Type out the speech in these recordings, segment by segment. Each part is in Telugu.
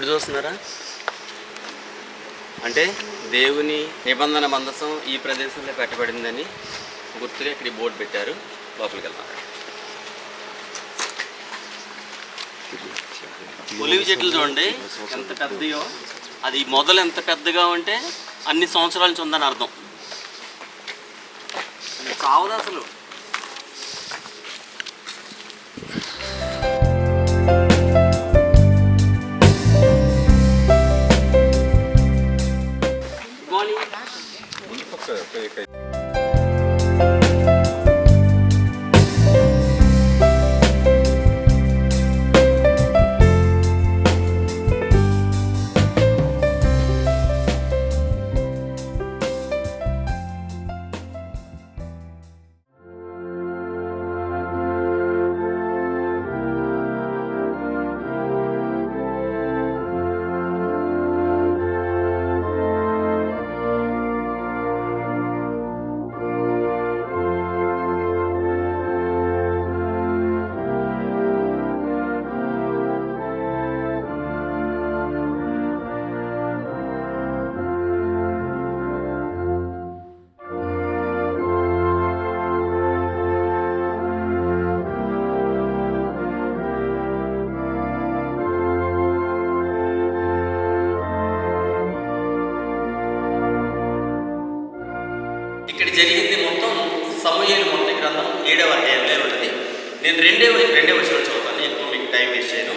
బోర్డు చూస్తున్నారా? అంటే దేవుని నిబంధన మందసం ఈ ప్రదేశంలో పెట్టబడిందని గుర్తుగా ఇక్కడ బోర్డు పెట్టారు. లోపలికి వెళ్తాం ఒలివి చెట్లు చూడండి ఎంత పెద్దయో. అది మొదలు ఎంత పెద్దగా ఉంటే అన్ని సంవత్సరాల నుంచి ఉందని అర్థం. చావదు అసలు. ఇక్కడ జరిగింది మొత్తం సమూహలు మొదటి గ్రంథం ఏడవ అధ్యాయంలో ఉంటుంది నేను రెండే రెండే వచ్చిన చదువుతాను ఎక్కువ మీకు టైం వేస్ట్ చేయను.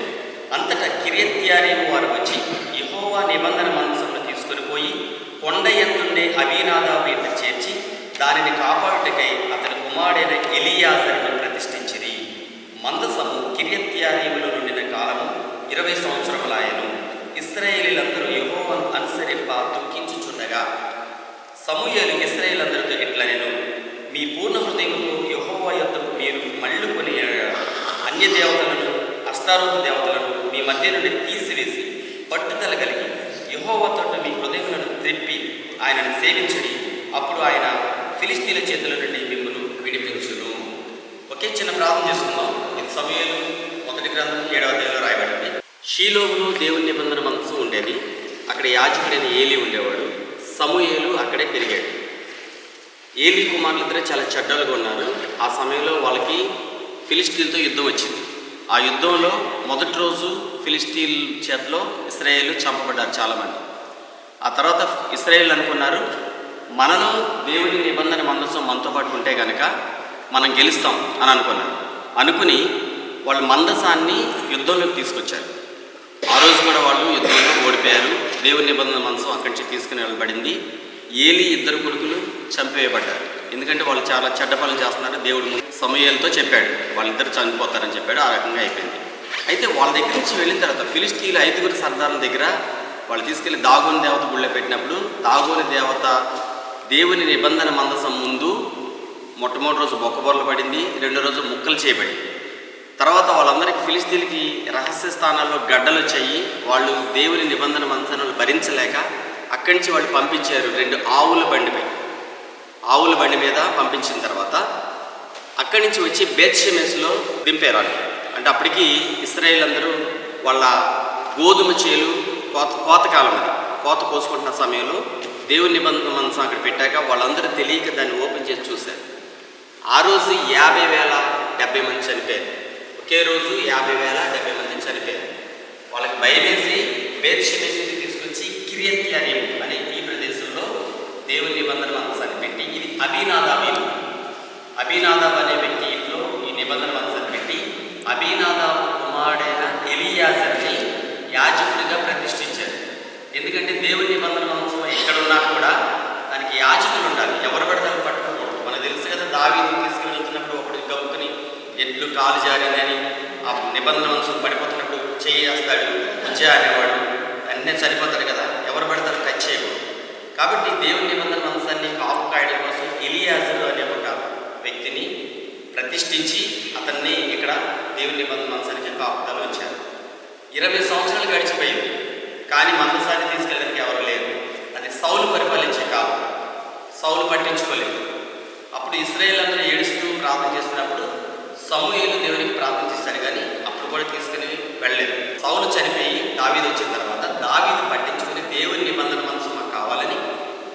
అంతటా కిరియత్యారేము వారు వచ్చి యహోవా నిబంధన మనసును తీసుకుని పోయి కొండ ఎత్తుండే అభినాదాబు ఇంట చేర్చి దానిని కాపాడుటకై అతని కుమారుడైన ఎలియాసరిని ప్రతిష్ఠించిరి. మందసము కిరియత్యారీములో నుండిన కాలము ఇరవై సంవత్సరములాయను. ఇస్రాయేలీలందరూ యహోవను అనుసరింప దుఃఖించుచుండగా సమూహలు ఇస్రాయేలందరూ ఇట్లా నేను మీ పూర్ణ హృదయంలో యహోవా యొద్దకు మీరు మళ్ళుకొని అన్య దేవతలను అష్టారూప దేవతలను మీ మధ్య నుండి తీసివేసి పట్టుదల కలిగి యహోవాతో మీ హృదయములను త్రిప్పి ఆయనను సేవించడి అప్పుడు ఆయన ఫిలిస్తీన్ల చేతుల నుండి మిమ్మల్ని విడిపించును. ఒకే చిన్న ప్రార్థన చేసుకుందాం. ఇది సమయంలో మొదటి గ్రంథం ఏడవ అధ్యాయంలో రాయబడింది. షీలోహులో దేవుని నిబంధన మనసు ఉండేది. అక్కడ యాజకుడైన ఏలి ఉండేవాడు. సమూహేలు అక్కడే పెరిగాడు. ఏలి ఇద్దరు చాలా చెడ్డలుగా ఉన్నారు. ఆ సమయంలో వాళ్ళకి ఫిలిస్తీన్తో యుద్ధం వచ్చింది. ఆ యుద్ధంలో మొదటి రోజు ఫిలిస్తీన్ చేతిలో ఇస్రాయేల్ చంపబడ్డారు చాలామంది. ఆ తర్వాత ఇస్రాయేల్ అనుకున్నారు మనలో దేవుని నిబంధన మందసం మనతో పాటు ఉంటే కనుక మనం గెలుస్తాం అని అనుకున్నారు. అనుకుని వాళ్ళు మందసాన్ని యుద్ధంలోకి తీసుకొచ్చారు. ఆ రోజు కూడా వాళ్ళు యుద్ధంలో ఓడిపోయారు. దేవుని నిబంధన మనసు అక్కడి నుంచి తీసుకుని వెళ్ళబడింది. ఏలి ఇద్దరు కొడుకులు చంపేయబడ్డారు ఎందుకంటే వాళ్ళు చాలా చెడ్డ పనులు చేస్తున్నారు. దేవుడు ముందు సమయాలతో చెప్పాడు. వాళ్ళిద్దరు చనిపోతారని చెప్పాడు. ఆ రకంగా అయిపోయింది. అయితే వాళ్ళ దగ్గర నుంచి వెళ్ళిన తర్వాత ఫిలిస్తీన్ల ఐదుగురు సర్దారుల దగ్గర వాళ్ళు తీసుకెళ్ళి దాగోని దేవత గుళ్ళో పెట్టినప్పుడు దాగోని దేవత దేవుని నిబంధన మందసం ముందు మొట్టమొదటి రోజు బొక్కబొరలు పడింది. రెండో రోజు ముక్కలు చేయబడింది. తర్వాత వాళ్ళందరికీ ఫిలిస్తీన్కి రహస్య స్థానాల్లో గడ్డలు వచ్చాయి. వాళ్ళు దేవుని నిబంధన మందసనలు భరించలేక అక్కడి నుంచి వాళ్ళు పంపించారు రెండు ఆవుల బండిపై ఆవుల బండి మీద పంపించిన తర్వాత అక్కడి నుంచి వచ్చి బేత్షెమెస్లో దింపారు. అంటే అప్పటికి ఇస్రాయేల్ అందరూ వాళ్ళ గోధుమ చేలు కోత కోతకాలం అది. కోత కోసుకుంటున్న సమయంలో దేవుని నిబంధన మనసు అక్కడ పెట్టాక వాళ్ళందరూ తెలియక దాన్ని ఓపెన్ చేసి చూశారు. ఆ రోజు యాభై వేల డెబ్బై మంది చనిపోయారు. ఒకే రోజు యాభై వేల డెబ్బై మంది చనిపోయారు. వాళ్ళకి భయమేసి బేత్షెమెస్కి తీసుకొచ్చి కిరియత్యారీం అనే ఈ ప్రదేశంలో దేవుని నిబంధన మనసాన్ని పెట్టి ఇది అభినాదాబీలు అభినాదాబ్ అనే వ్యక్తి ఇంట్లో ఈ నిబంధన మనసాన్ని పెట్టి అభినాదాబ్ కుమారుడైన ఎలియాజర్ని యాజకుడిగా ప్రతిష్ఠించారు. ఎందుకంటే దేవుని నిబంధన వంశం ఎక్కడ ఉన్నా కూడా దానికి యాజకులు ఉండాలి. ఎవరు పడతారు పట్టుకోకూడదు. మనకు తెలుసు కదా దావీదు తీసుకువెళ్తున్నప్పుడు ఒకటి గబుకుని ఎడ్లు కాలు జారిందని ఆ నిబంధన వంశం పడిపోతున్నప్పుడు చేయేస్తాడు ఉజ్జా అనేవాడు. అన్నీ చనిపోతాడు కదా. ఎవరు పడతారు టచ్ చేయకూడదు. కాబట్టి దేవుని నిబంధన వంశాన్ని కాపు కాయడం కోసం ఎలియాజరు ప్రతిష్ఠించి అతన్ని ఇక్కడ దేవుని నిబంధన మనసానికి కాపుతాలు వచ్చారు ఇరవై సంవత్సరాలు గడిచిపోయింది. కానీ మందసాన్ని తీసుకెళ్ళడానికి ఎవరు లేరు. అది సౌలు పరిపాలించే కాపు సౌలు పట్టించుకోలేదు. అప్పుడు ఇస్రాయేల్ అందరూ ఏడుస్తూ ప్రార్థన చేస్తున్నప్పుడు సమూహలు దేవునికి ప్రార్థన చేశారు కానీ అప్పుడు కూడా తీసుకుని వెళ్ళలేదు. సౌలు చనిపోయి దావీది వచ్చిన తర్వాత దావీది పట్టించుకుని దేవుని నిబంధన మనసు మాకు కావాలని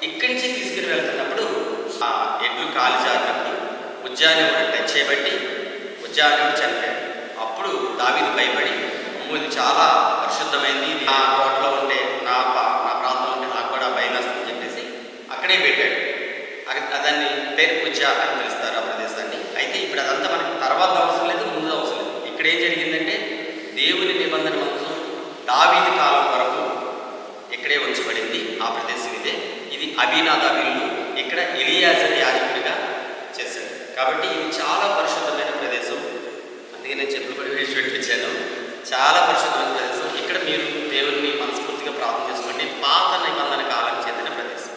ఇక్కడి నుంచి ఉజ్జానేవుడు టచ్ చేయబట్టి ఉజ్జానేవుడు చనిపోయాడు. అప్పుడు దావీదు భయపడి అమ్ము ఇది చాలా పరిశుద్ధమైంది నా తోటలో ఉంటే నా నా ప్రాంతంలో ఉంటే నాకు కూడా భయం వేస్తుందని చెప్పేసి అక్కడే పెట్టాడు. అక- దాన్ని పేరు పూజ అని పిలుస్తారు ఆ ప్రదేశాన్ని. అయితే ఇప్పుడు అదంతా మనకి తర్వాత అవసరం లేదు ముందు అవసరం లేదు. ఇక్కడ ఏం జరిగిందంటే దేవుని నిబంధన మనసు దావీది కాలం వరకు ఇక్కడే ఉంచబడింది. ఆ ప్రదేశం ఇదే. ఇది అభినాదాబిల్లు ఇక్కడ ఎలియాజర్ అని కాబట్టి ఇది చాలా పరిశుద్ధమైన ప్రదేశం. అందుకే నేను చెప్పులు కూడా వేసి పెట్టించాను. చాలా పరిశుద్ధమైన ప్రదేశం. ఇక్కడ మీరు దేవుని మనస్ఫూర్తిగా ప్రార్థన చేసుకోండి. పాత నిబంధన కాలం చెందిన ప్రదేశం.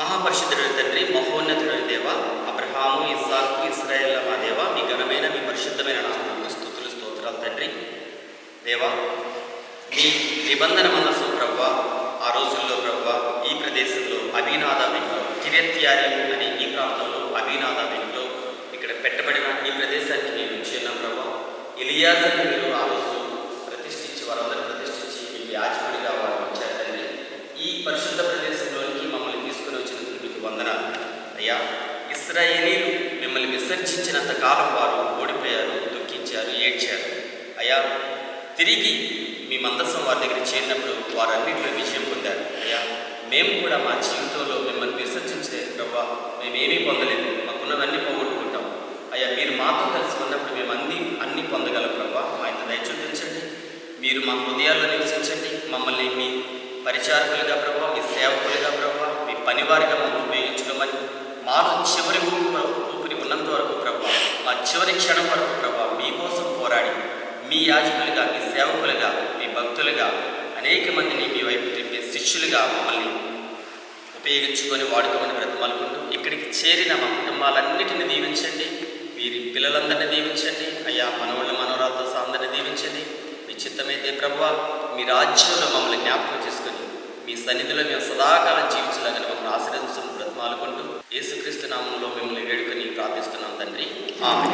మహాపరిశుద్ధుడు తండ్రి మహోన్నతుడైన దేవ అబ్రహాము ఇస్సాకు ఇస్రాయేల్ మా దేవ మీ ఘనమైన మీ పరిశుద్ధమైన నామములకు స్థుతులు స్తోత్రాలు తండ్రి. దేవా మీ నిబంధన మనస్సు ప్రభావ ఆ రోజుల్లో ప్రభా ఈ ప్రదేశంలో అభినాద వెంట్లో కిరెత్యారి అని ఈ ప్రాంతంలో అభినాద వెంట్లో ఇక్కడ పెట్టబడిన ఈ ప్రదేశానికి నేను ఉంచి ఉన్నాం ప్రభా ఎలియాజర్ని మీరు ఆ రోజు ప్రతిష్ఠించి వారందరూ ప్రతిష్ఠించి మీకు యాజకుడిగా వారు వచ్చారు తండ్రి ఈ పరిశుద్ధ ప్రదేశంలోనికి మమ్మల్ని తీసుకుని వచ్చినందుకు మీకు వందనాలు. అయ్యా ఇస్రాయేలీలు మిమ్మల్ని విసర్జించినంత కాలం వారు ఓడిపోయారు దుఃఖించారు ఏడ్చారు. అయ్యా తిరిగి మీ మందస్సం వారి దగ్గర చేరినప్పుడు వారన్నింటిలో విజయం పొందారు. అయ్యా మేము కూడా మా జీవితంలో మిమ్మల్ని విసర్జించే ప్రభా. మేమేమీ పొందలేదు మాకున్నవన్నీ పోగొట్టుకుంటాం అయ్యా మీరు మాతో కలిసి ఉన్నప్పుడు మేము అన్ని అన్ని పొందగలం ప్రభా. మా ఇంత దయ చూపించండి. మీరు మా హృదయాల్లో నివసించండి. మమ్మల్ని మీ పరిచారకులుగా ప్రభావ మీ సేవకులుగా ప్రభావ మీ పనివారిగా మమ్మల్ని ఉపయోగించుకోమని మాలో చివరి ఊపిరి ఊపిరి ఉన్నంత వరకు ప్రభావ మా చివరి క్షణం వరకు ప్రభావ మీకోసం పోరాడి మీ యాజకులుగా మీ సేవకులుగా మీ భక్తులుగా అనేక మందిని మీ వైపు తిప్పే శిష్యులుగా మమ్మల్ని ఉపయోగించుకొని వాడుకోమని బ్రతమాలుకుంటూ ఇక్కడికి చేరిన మా కుటుంబాలన్నిటిని దీవించండి. వీరి పిల్లలందరినీ దీవించండి. అయ్యా మనవాళ్ళు మనవరాలతో అందరినీ దీవించండి. మీ చిత్తమైతే ప్రభు మీ రాజ్యంలో మమ్మల్ని జ్ఞాపకం చేసుకొని మీ సన్నిధిలో మేము సదాకాలం జీవించలాగని మమ్మల్ని ఆశ్రయించుకుని బ్రతమాలుకుంటూ యేసుక్రీస్తు నామంలో మిమ్మల్ని వేడుకొని ప్రార్థిస్తున్నాం తండ్రి. ఆమె